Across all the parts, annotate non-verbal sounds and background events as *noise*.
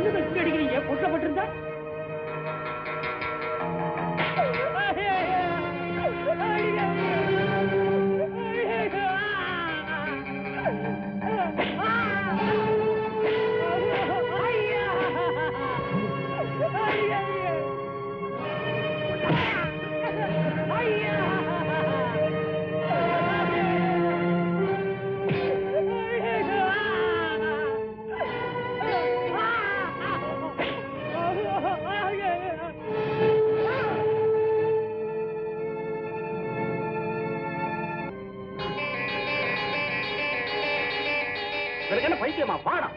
என்ன வெட்டி அடிக்கிறீங்க பொட்டப்பட்டிருந்தா என்ன பைத்தியமா? பாடம்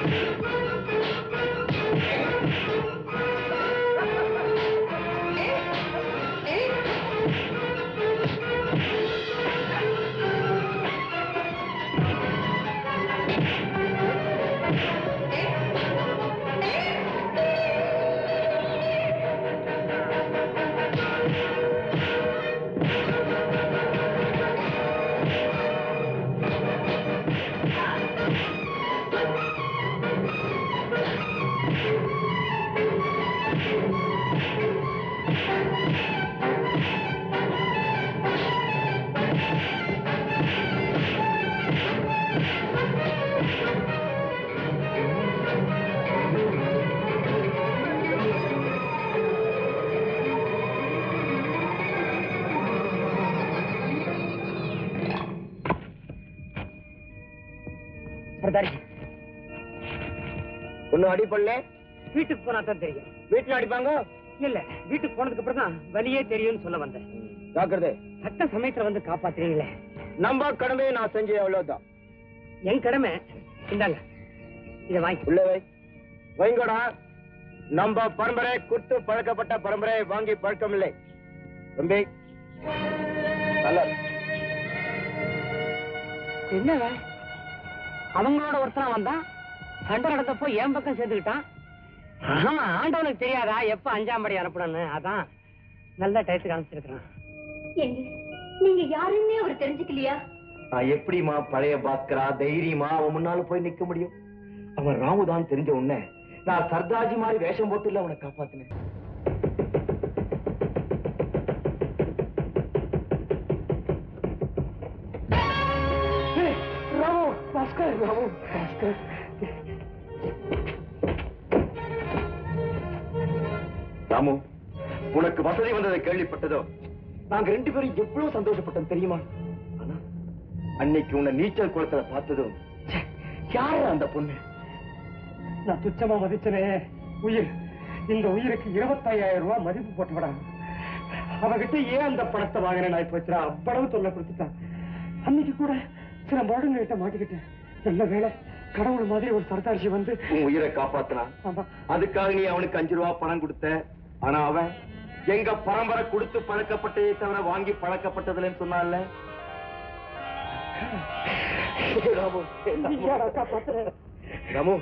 பிரதாரி. ஒன்னும் அடிப்படல வீட்டுக்கு போனா தான் தெரியும். வீட்டுல அடிப்பாங்க? இல்ல வீட்டுக்கு போனதுக்கு அப்புறம் தான் வலியே தெரியும்னு சொல்ல வந்தேன். ஜாக்கிரதை சட்ட சமயத்துல வந்து காப்பாத்துறீங்களே. நம்ம கடமையை நான் செஞ்சேன் அவ்வளவுதான். என் கடமை இந்தாங்க. இத வாங்கி. உள்ள வை. வைங்கடா. நம்ம பரம்பரை குத்து பழக்கப்பட்ட பரம்பரை வாங்கி பழக்கம் இல்லை. தம்பி. நல்லா இருக்கு. அவங்களோட ஒருத்தனா வந்தான். சண்டை நடந்தப்போ என் பக்கம் சேர்ந்துக்கிட்டான்? ஆமா ஆண்டவனுக்கு தெரியாதா? எப்ப அஞ்சாம் படி அனுப்பணும்னு அதான் நல்ல டயத்துக்கு அனுப்பிச்சிருக்கிறான் நீங்க யாருன்னே அவர் தெரிஞ்சுக்கலையா? நான் எப்படிமா பழைய பாஸ்கரா தைரியமா அவன் முன்னால போய் நிக்க முடியும்? அவன் ராமுதான் தெரிஞ்ச உடனே நான் சர்தாஜி மாதிரி வேஷம் போட்டு இல்ல அவனை காப்பாத்தினேன். ராமு உனக்கு வசதி வந்ததை கேள்விப்பட்டதோ? நாங்க ரெண்டு பேரும் எவ்வளவு சந்தோஷப்பட்டோம் தெரியுமா? ஆனா அன்னைக்கு உன்னை நீச்சல் குளத்துல பார்த்ததும் யாரு அந்த பொண்ணு? நான் துச்சமா மதிச்சனே. உயிர் இந்த உயிருக்கு இருபத்தாயிரம் ரூபாய் மதிப்பு போட்டு விடாம அவகிட்ட ஏன் அந்த பணத்தை வாங்கினேன் நான் போச்சுரா அவ்வளவு தொல்லை கொடுத்துட்டான் அன்னைக்கு கூட சில முரடுங்க கிட்ட மாட்டிக்கிட்டேன். நல்ல வேலை கடவுள் மாதிரி ஒரு சர்தார்ஜி வந்து உன் உயிரை காப்பாத்தினான். அதுக்காக நீ அவனுக்கு அஞ்சு ரூபா பணம் கொடுத்த. ஆனா அவன் எங்க பரம்பரை கொடுத்து பழக்கப்பட்டதே தவிர வாங்கி பழக்கப்பட்டதில்லைன்னு சொன்னான்ல? ராமு,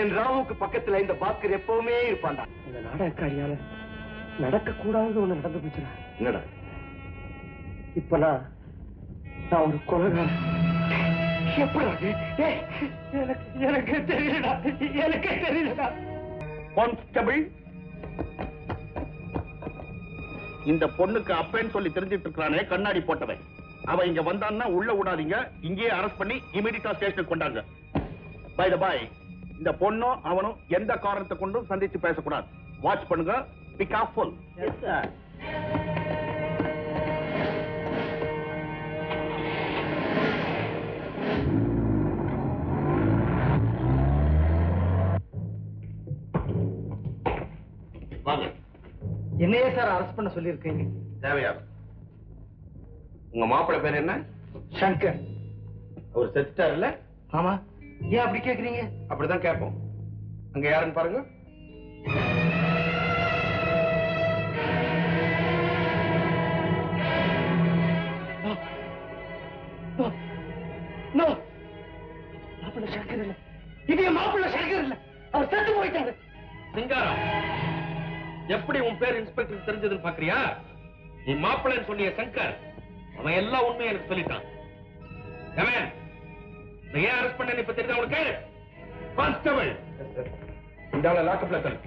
என் ராமுக்கு பக்கத்துல இந்த பாஸ்கர் எப்பவுமே இருப்பான்டா. இந்த நாடகக்காரியால நடக்க கூடாது ஒண்ணு நடந்து போச்சுடா. என்னடா? இப்ப நான் ஒரு கொலகாரன். எப்படா எனக்கு தெரியலடா எனக்கு தெரியலடா கான்ஸ்டபிள் இந்த பொண்ணுக்கு அப்பேன்னு சொல்லி தெரிஞ்சிட்டு இருக்கானே கண்ணாடி போட்டவன். அவன் இங்க வந்தான்னா உள்ள விடாதீங்க. இங்கேயே அரெஸ்ட் பண்ணி இமீடியட்டா ஸ்டேஷனுக்கு கொண்டாங்க. பை த பாய் இந்த பொண்ணும் அவனும் எந்த காரணத்தை கொண்டும் சந்திச்சு பேசக்கூடாது. வாட்ச் பண்ணுங்க. பி கேர்ஃபுல் வாங்க. என்னையே சார் அரெஸ்ட் பண்ண சொல்லியிருக்கீங்க. தேவையா? உங்க மாப்பிள்ளை பேர் என்ன? சங்கர். அவர் செத்துட்டாருல்ல? ஆமா. ஏன் அப்படி கேக்குறீங்க? அப்படிதான் கேட்போம். அங்க யாருன்னு பாருங்க. எப்படி உன் பேர் இன்ஸ்பெக்டர் தெரிஞ்சதுன்னு பாக்குறியா? நீ மாப்பிள்ளைன்னு சொன்னிய சங்கர். அவன் எல்லா உண்மையும் எனக்கு சொல்லிட்டான். ஏன் அரெஸ்ட் பண்ணேன்னு இப்ப தெரிஞ்சா உனக்கு? கான்ஸ்டபிள் இந்த லாக்கப்ல தள்ளு.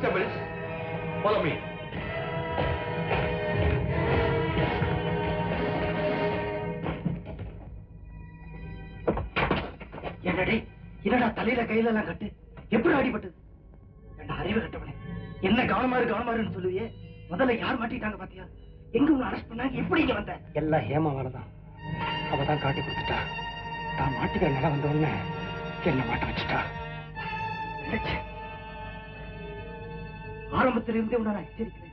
Constables, follow me. என்னடி? என்னடா தலையில கையில எல்லாம் கட்டு? எப்படி அடிபட்டது? என்ன அறிவு கட்டவனே. என்ன கவனமாரு கவனமாருன்னு சொல்லுவியே. முதல்ல யார் மாட்டிட்டாங்க பாத்தியா? எங்க உன்னை அரெஸ்ட் பண்ணாங்க? எப்படி இங்க வந்த? எல்லாம் ஹேமா வரதான் அவ தான் காட்டி கொடுத்துட்டா. தான் மாட்டிக்கிற நிலை வந்த உடனே என்ன மாட்ட வச்சுட்டா. ஆரம்பத்துல இருந்தே உன்னை நான் எச்சரிக்கிறேன்.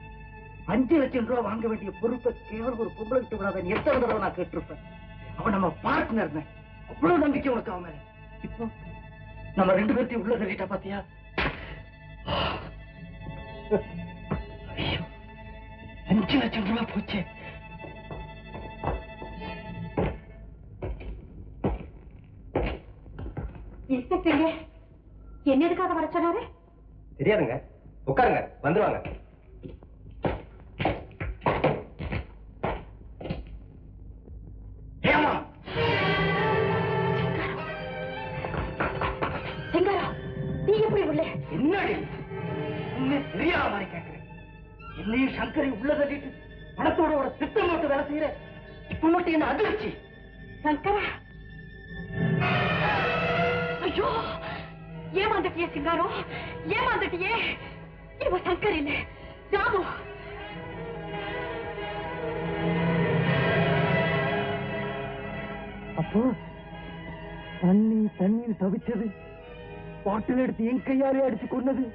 அஞ்சு லட்சம் ரூபாய் வாங்க வேண்டிய பொறுப்பை கேவலம் ஒரு பொம்பளை கிட்ட விடாத எத்தனை தடவை நான் கேட்டிருப்பேன்? அவன் நம்ம பார்ட்னர் அவ்வளவு நம்பிக்கை உனக்கு அவன் மேல. இப்போ நம்ம ரெண்டு பேர்த்தையும் உள்ள தள்ளிட்டா பாத்தியா? அஞ்சு லட்சம் ரூபாய் போச்சே. இன்ஸ்பெக்டர் என்ன எதுக்காக வர சொன்னாரு? தெரியாதுங்க. உட்காருங்க வந்துருவாங்க என்னையும் சங்கரை. உள்ள? தள்ளிட்டு பணத்தோட ஒரு திட்டம் வேலை செய்யற? இப்ப மட்டும் என்ன அதிர்ச்சி? சங்கரா. ஐயோ ஏமாந்துட்டியே சிங்காரம் ஏமாந்துட்டியே? இவ சங்கர் இல்ல ராமு அப்போ தண்ணி தண்ணீர் தவிச்சது. பாட்டில் எடுத்து என் கையாலே அடிச்சு கொன்னது.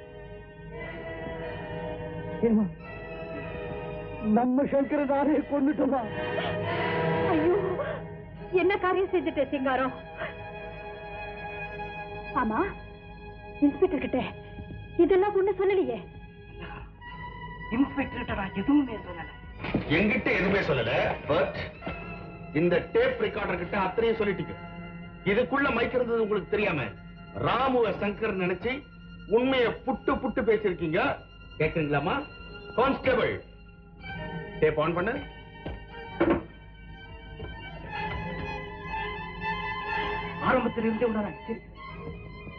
ஏமா நம்ம சங்கரை நானே கொண்டுட்டோமா ஐயோ என்ன காரியம் செஞ்சுட்டே சிங்காரம்? ஆமா இன்ஸ்பெக்டர் கிட்ட இதெல்லாம் ஒண்ணு சொல்லலையே. இன்ஸ்பெக்டர் நான் எதுவுமே சொல்லல. என்கிட்ட எதுவுமே சொல்லல பட் இந்த டேப் ரெக்கார்டர் கிட்ட அத்தனையும் சொல்லிட்டீங்க. இதுக்குள்ள மைக் இருந்தது உங்களுக்கு தெரியாம ராமுவ சங்கர் நினைச்சு உண்மையை புட்டு புட்டு பேசிருக்கீங்க கேக்குறீங்களாமா கான்ஸ்டபிள் டேப் ஆன் பண்ணு. ஆரம்பத்தில் இருந்தே.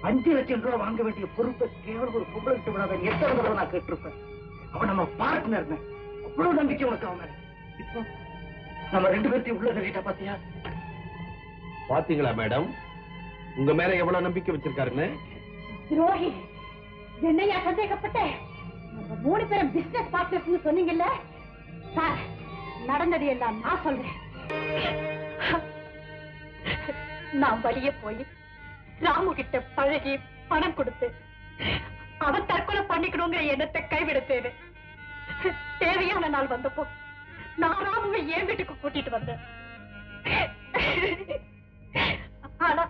அஞ்சு லட்சம் ரூபாய் வாங்க வேண்டிய பொறுப்பை கேவலம் ஒரு பொம்பளை கிட்ட விடாத எத்தனை தடவை நான் கேட்டிருப்பேன்? அவன் நம்ம பார்ட்னர் அவ்வளவு நம்பிக்கை உனக்கு அவன். இப்போ நம்ம ரெண்டு பேர்த்தையும் உள்ள தள்ளிட்டா பாத்தியா? பாத்தீங்களா மேடம்? உங்க மேல எவ்வளவு நம்பிக்கை வச்சிருக்காருன்னு? துரோகி என்னையா சந்தேகப்பட்ட? நம்ம மூணு பேரும் பிசினஸ் பார்ட்னர்ஸ் சொன்னீங்கல்ல? சார் நடந்தது எல்லாம் நான் சொல்றேன். நான் வழிய போய் ராமு கிட்ட பழகி பணம் கொடுத்து அவன் தற்கொலை பண்ணிக்கணுங்கிற எண்ணத்தை கைவிடுத்தேன். தேவையான நாள் வந்தப்போ நான் ராமுவை என் வீட்டுக்கு கூட்டிட்டு வந்தேன். ஆனா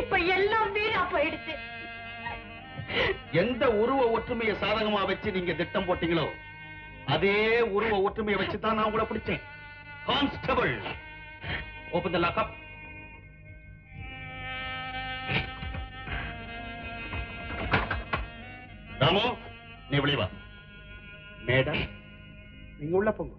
இப்ப எல்லாம் வீணா போயிடுச்சு. எந்த உருவ ஒற்றுமையை சாதகமா வச்சு நீங்க திட்டம் போட்டீங்களோ அதே உருவ ஒற்றுமையை வச்சுதான் நான் உங்களை பிடிச்சேன். Constable. Open the lockup Ramu நீ வெளிய வா. மேடம் *laughs* நீங்க உள்ள போங்க.